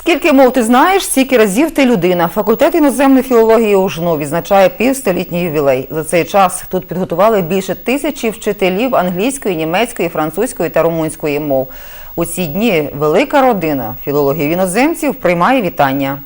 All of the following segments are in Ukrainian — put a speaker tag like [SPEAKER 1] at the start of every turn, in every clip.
[SPEAKER 1] Скільки мов ти знаєш, стільки разів ти людина. Факультет іноземної філології УЖНУ відзначає півстолітній ювілей. За цей час тут підготували більше тисячі вчителів англійської, німецької, французької та румунської мов. У ці дні велика родина філологів іноземців приймає вітання.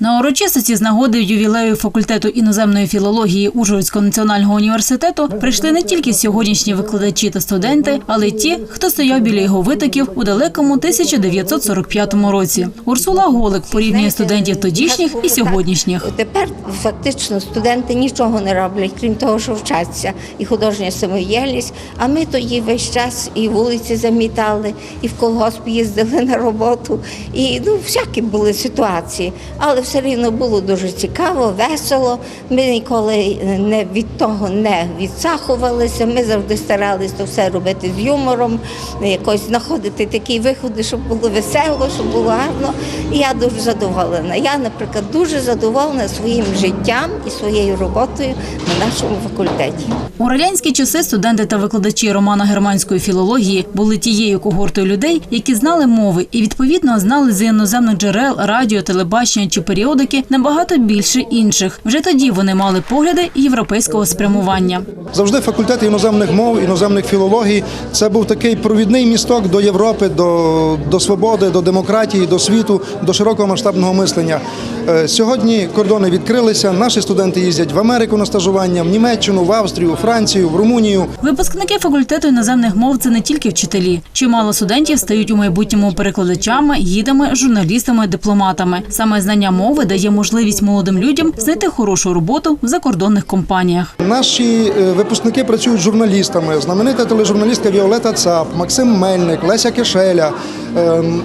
[SPEAKER 2] На урочистості з нагоди ювілею факультету іноземної філології Ужгородського національного університету прийшли не тільки сьогоднішні викладачі та студенти, але й ті, хто стояв біля його витоків у далекому 1945 році. Урсула Голик порівнює студентів тодішніх і сьогоднішніх.
[SPEAKER 3] Тепер фактично студенти нічого не роблять, крім того, що вчаться, і художня самодіяльність. А ми тоді весь час і вулиці замітали, і в колгосп їздили на роботу, і ну всякі були ситуації. Але все рівно було дуже цікаво, весело. Ми ніколи не від того не відсахувалися. Ми завжди старалися все робити з юмором, якось знаходити такі виходи, щоб було весело, щоб було гарно. І я дуже задоволена. Я, наприклад, дуже задоволена своїм життям і своєю роботою на нашому факультеті.
[SPEAKER 2] У радянські часи студенти та викладачі романа германської філології були тією когортою людей, які знали мови і відповідно знали з іноземних джерел, радіо, телебачення чи періодики набагато більше інших. Вже тоді вони мали погляди європейського спрямування.
[SPEAKER 4] Завжди факультет іноземних мов, іноземних філологій це був такий провідний місток до Європи, до, до свободи, до демократії, до світу, до широкого масштабного мислення. Е, Сьогодні кордони відкрилися. Наші студенти їздять в Америку на стажування, в Німеччину, в Австрію, у Францію, в Румунію.
[SPEAKER 2] Випускники факультету іноземних мов це не тільки вчителі. Чимало студентів стають у майбутньому перекладачами, гідами, журналістами, дипломатами. Саме знання мови дає можливість молодим людям знайти хорошу роботу в закордонних компаніях.
[SPEAKER 4] Наші е, випускники працюють журналістами. Знаменита тележурналістка Віолета Цап, Максим Мельник, Леся Кишеля. ем,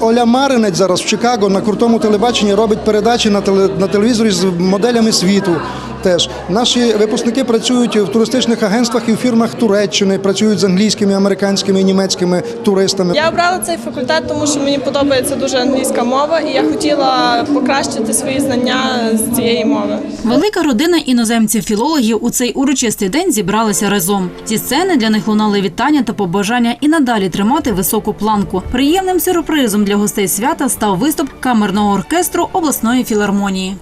[SPEAKER 4] Оля Маринець зараз в Чикаго на крутому телебаченні робить передачі на телевізорі з моделями світу. Теж наші випускники працюють в туристичних агентствах і в фірмах Туреччини, працюють з англійськими, американськими і німецькими туристами.
[SPEAKER 5] Я обрала цей факультет, тому що мені подобається дуже англійська мова, і я хотіла покращити свої знання з цієї мови.
[SPEAKER 2] Велика родина іноземців-філологів у цей урочистий день зібралася разом. Зі сцени для них лунали вітання та побажання і надалі тримати високу планку. Приємним сюрпризом для гостей свята став виступ камерного оркестру обласної філармонії.